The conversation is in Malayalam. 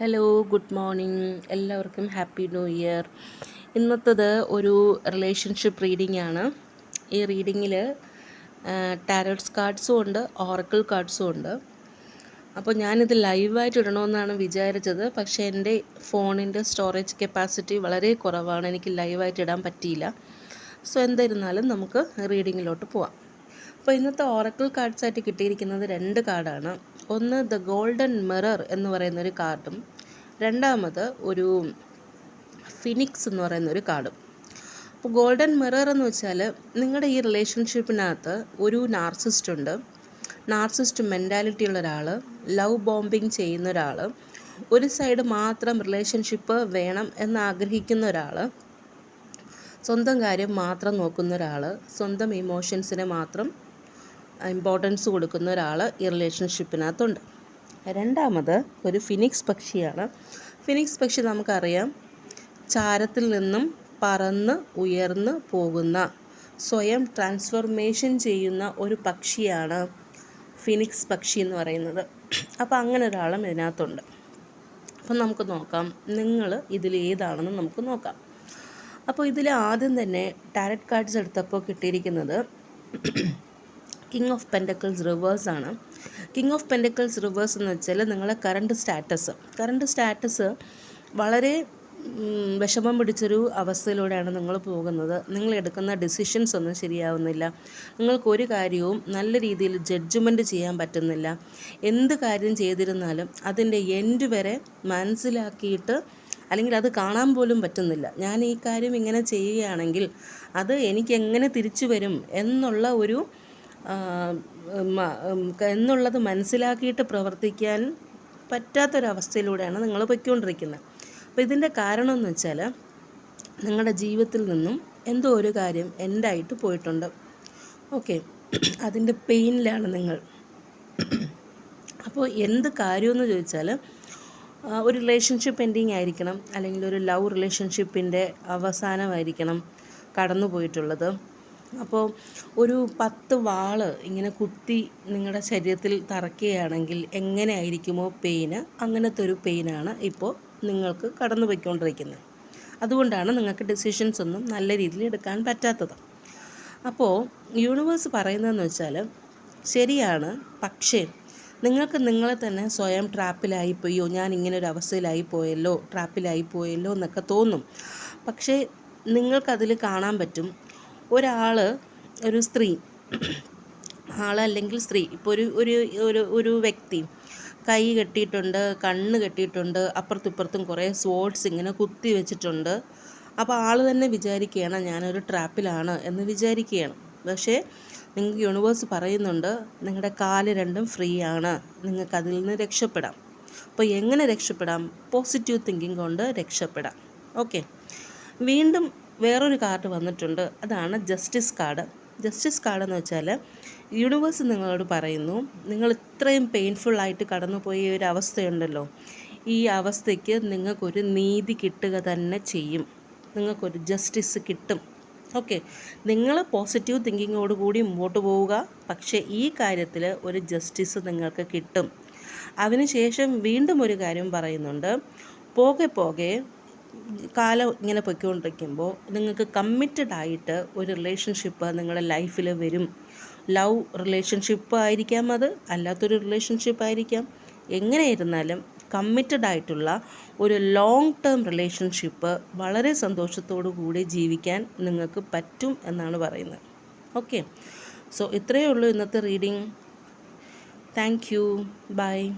ഹലോ ഗുഡ് മോർണിംഗ് എല്ലാവർക്കും ഹാപ്പി ന്യൂ ഇയർ ഇന്നത്തത് ഒരു റിലേഷൻഷിപ്പ് റീഡിംഗ് ആണ്. ഈ റീഡിങ്ങിൽ ടാരോട്സ് കാർഡ്സും ഉണ്ട് ഓറക്കിൾ കാർഡ്സും ഉണ്ട്. അപ്പോൾ ഞാനിത് ലൈവായിട്ട് ഇടണമെന്നാണ് വിചാരിച്ചത്. പക്ഷേ എന്റെ ഫോണിന്റെ സ്റ്റോറേജ് കപ്പാസിറ്റി വളരെ കുറവാണ്. എനിക്ക് ലൈവായിട്ട് ഇടാൻ പറ്റിയില്ല. സോ എന്തായിരുന്നാലും നമുക്ക് റീഡിങ്ങിലോട്ട് പോവാം. അപ്പോൾ ഇന്നത്തെ ഓറക്കിൾ കാർഡ്സായിട്ട് കിട്ടിയിരിക്കുന്നത് രണ്ട് കാർഡാണ് ഒന്ന് ദ ഗോൾഡൻ മിറർ എന്ന് പറയുന്ന ഒരു കാർഡും രണ്ടാമത് ഒരു ഫിനിക്സ് എന്ന് പറയുന്ന ഒരു കാർഡും. അപ്പോൾ ഗോൾഡൻ മിറർ എന്ന് വെച്ചാൽ നിങ്ങളുടെ ഈ റിലേഷൻഷിപ്പിനകത്ത് ഒരു നാർസിസ്റ്റ് ഉണ്ട്. നാർസിസ്റ്റ് മെന്റാലിറ്റി ഉള്ള ഒരാൾ ലവ് ബോംബിങ് ചെയ്യുന്ന ഒരാൾ ഒരു സൈഡ് മാത്രം റിലേഷൻഷിപ്പ് വേണം എന്ന് ആഗ്രഹിക്കുന്ന ഒരാൾ സ്വന്തം കാര്യം മാത്രം നോക്കുന്ന ഒരാൾ സ്വന്തം ഇമോഷൻസിനെ മാത്രം ഇമ്പോർട്ടൻസ് കൊടുക്കുന്ന ഒരാൾ ഈ റിലേഷൻഷിപ്പിനകത്തുണ്ട് രണ്ടാമത് ഒരു ഫിനിക്സ് പക്ഷിയാണ്. ഫിനിക്സ് പക്ഷി നമുക്കറിയാം ചാരത്തിൽ നിന്നും പറന്ന് ഉയർന്ന് പോകുന്ന സ്വയം ട്രാൻസ്ഫോർമേഷൻ ചെയ്യുന്ന ഒരു പക്ഷിയാണ് ഫിനിക്സ് പക്ഷി എന്ന് പറയുന്നത്. അപ്പോൾ അങ്ങനെ ഒരാളും ഇതിനകത്തുണ്ട്. അപ്പം നമുക്ക് നോക്കാം നിങ്ങൾ ഇതിൽ ഏതാണെന്ന് നമുക്ക് നോക്കാം. അപ്പോൾ ഇതിൽ ആദ്യം തന്നെ ടാരറ്റ് കാർഡ്സ് എടുത്തപ്പോൾ കിട്ടിയിരിക്കുന്നത് കിങ് ഓഫ് പെൻഡക്കിൾസ് റിവേഴ്സ് ആണ്. കിങ് ഓഫ് പെൻഡക്കിൾസ് റിവേഴ്സ് എന്ന് വെച്ചാൽ നിങ്ങളെ കറണ്ട് സ്റ്റാറ്റസ് കറണ്ട് സ്റ്റാറ്റസ് വളരെ വിഷമം പിടിച്ചൊരു അവസ്ഥയിലൂടെയാണ് നിങ്ങൾ പോകുന്നത്. നിങ്ങൾ എടുക്കുന്ന ഡിസിഷൻസ് ഒന്നും ശരിയാവുന്നില്ല. നിങ്ങൾക്ക് ഒരു കാര്യവും നല്ല രീതിയിൽ ജഡ്ജ്മെന്റ് ചെയ്യാൻ പറ്റുന്നില്ല. എന്ത് കാര്യം ചെയ്തിരുന്നാലും അതിന്റെ എൻഡ് വരെ മനസ്സിലാക്കിയിട്ട് അല്ലെങ്കിൽ അത് കാണാൻ പോലും പറ്റുന്നില്ല. ഞാൻ ഈ കാര്യം ഇങ്ങനെ ചെയ്യുകയാണെങ്കിൽ അത് എനിക്ക് എങ്ങനെ തിരിച്ചു വരും എന്നുള്ള ഒരു എന്നുള്ളത് മനസ്സിലാക്കിയിട്ട് പ്രവർത്തിക്കാൻ പറ്റാത്തൊരവസ്ഥയിലൂടെയാണ് നിങ്ങൾ പൊയ്ക്കൊണ്ടിരിക്കുന്നത്. അപ്പോൾ ഇതിന്റെ കാരണം എന്ന് വെച്ചാൽ നിങ്ങളുടെ ജീവിതത്തിൽ നിന്നും എന്തോ ഒരു കാര്യം എൻഡായിട്ട് പോയിട്ടുണ്ട്. ഓക്കെ അതിന്റെ പെയിനിലാണ് നിങ്ങൾ. അപ്പോൾ എന്ത് കാര്യമെന്ന് ചോദിച്ചാൽ ഒരു റിലേഷൻഷിപ്പ് എൻഡിങ് ആയിരിക്കണം അല്ലെങ്കിൽ ഒരു ലവ് റിലേഷൻഷിപ്പിന്റെ അവസാനമായിരിക്കണം കടന്നു പോയിട്ടുള്ളത് അപ്പോൾ ഒരു പത്ത് വാൾ ഇങ്ങനെ കുത്തി നിങ്ങളുടെ ശരീരത്തിൽ തറയ്ക്കുകയാണെങ്കിൽ എങ്ങനെ ആയിരിക്കുമോ പെയിന് അങ്ങനത്തെ ഒരു പെയിനാണ് ഇപ്പോൾ നിങ്ങൾക്ക് കടന്നു പോയിക്കൊണ്ടിരിക്കുന്നത്. അതുകൊണ്ടാണ് നിങ്ങൾക്ക് ഡിസിഷൻസ് ഒന്നും നല്ല രീതിയിൽ എടുക്കാൻ പറ്റാത്തത്. അപ്പോൾ യൂണിവേഴ്സ് പറയുന്നതെന്ന് വെച്ചാൽ ശരിയാണ് പക്ഷേ നിങ്ങൾക്ക് നിങ്ങളെ തന്നെ സ്വയം ട്രാപ്പിലായിപ്പോയോ ഞാൻ ഇങ്ങനെ ഒരു അവസ്ഥയിലായി പോയല്ലോ ട്രാപ്പിലായി പോയല്ലോ എന്നൊക്കെ തോന്നും. പക്ഷേ നിങ്ങൾക്കതിൽ കാണാൻ പറ്റും ഒരാൾ ഒരു സ്ത്രീ ആളല്ലെങ്കിൽ സ്ത്രീ ഇപ്പോൾ ഒരു ഒരു ഒരു ഒരു വ്യക്തി കൈ കെട്ടിയിട്ടുണ്ട് കണ്ണ് കെട്ടിയിട്ടുണ്ട് അപ്പുറത്തും ഇപ്പുറത്തും കുറേ സ്പോർട്സ് ഇങ്ങനെ കുത്തി വെച്ചിട്ടുണ്ട്. അപ്പോൾ ആൾ തന്നെ വിചാരിക്കുകയാണ് ഞാനൊരു ട്രാപ്പിലാണ് എന്ന് വിചാരിക്കുകയാണ്. പക്ഷേ നിങ്ങൾക്ക് യൂണിവേഴ്സ് പറയുന്നുണ്ട് നിങ്ങളുടെ കാൽ രണ്ടും ഫ്രീ ആണ് നിങ്ങൾക്ക് അതിൽ നിന്ന് രക്ഷപ്പെടാം. അപ്പോൾ എങ്ങനെ രക്ഷപ്പെടാം? പോസിറ്റീവ് തിങ്കിങ് കൊണ്ട് രക്ഷപ്പെടാം. ഓക്കെ വീണ്ടും വേറൊരു കാർഡ് വന്നിട്ടുണ്ട്. അതാണ് ജസ്റ്റിസ് കാർഡ്. ജസ്റ്റിസ് കാർഡ് എന്ന് വെച്ചാൽ യൂണിവേഴ്സ് നിങ്ങളോട് പറയുന്നു നിങ്ങൾ ഇത്രയും പെയിൻഫുള്ളായിട്ട് കടന്നുപോയ ഒരു അവസ്ഥയുണ്ടല്ലോ. ഈ അവസ്ഥയ്ക്ക് നിങ്ങൾക്കൊരു നീതി കിട്ടുക തന്നെ ചെയ്യും. നിങ്ങൾക്കൊരു ജസ്റ്റിസ് കിട്ടും. ഓക്കെ. നിങ്ങൾ പോസിറ്റീവ് തിങ്കിങ്ങോട് കൂടി മുമ്പോട്ട് പോവുക. പക്ഷേ ഈ കാര്യത്തിൽ ഒരു ജസ്റ്റിസ് നിങ്ങൾക്ക് കിട്ടും. അതിനുശേഷം വീണ്ടും ഒരു കാര്യം പറയുന്നുണ്ട്. പോകെ പോകെ കാലം ഇങ്ങനെ പൊയ്ക്കൊണ്ടിരിക്കുമ്പോൾ നിങ്ങൾക്ക് കമ്മിറ്റഡ് ആയിട്ട് ഒരു റിലേഷൻഷിപ്പ് നിങ്ങളുടെ ലൈഫിൽ വരും. ലവ് റിലേഷൻഷിപ്പ് ആയിരിക്കാം അത് അല്ലാത്തൊരു റിലേഷൻഷിപ്പ് ആയിരിക്കാം. എങ്ങനെ ഇരുന്നാലും കമ്മിറ്റഡ് ആയിട്ടുള്ള ഒരു ലോങ് ടേം റിലേഷൻഷിപ്പ് വളരെ സന്തോഷത്തോടു കൂടി ജീവിക്കാൻ നിങ്ങൾക്ക് പറ്റും എന്നാണ് പറയുന്നത്. ഓക്കെ സോ ഇത്രയേ ഉള്ളൂ ഇന്നത്തെ റീഡിങ് താങ്ക് യു ബൈ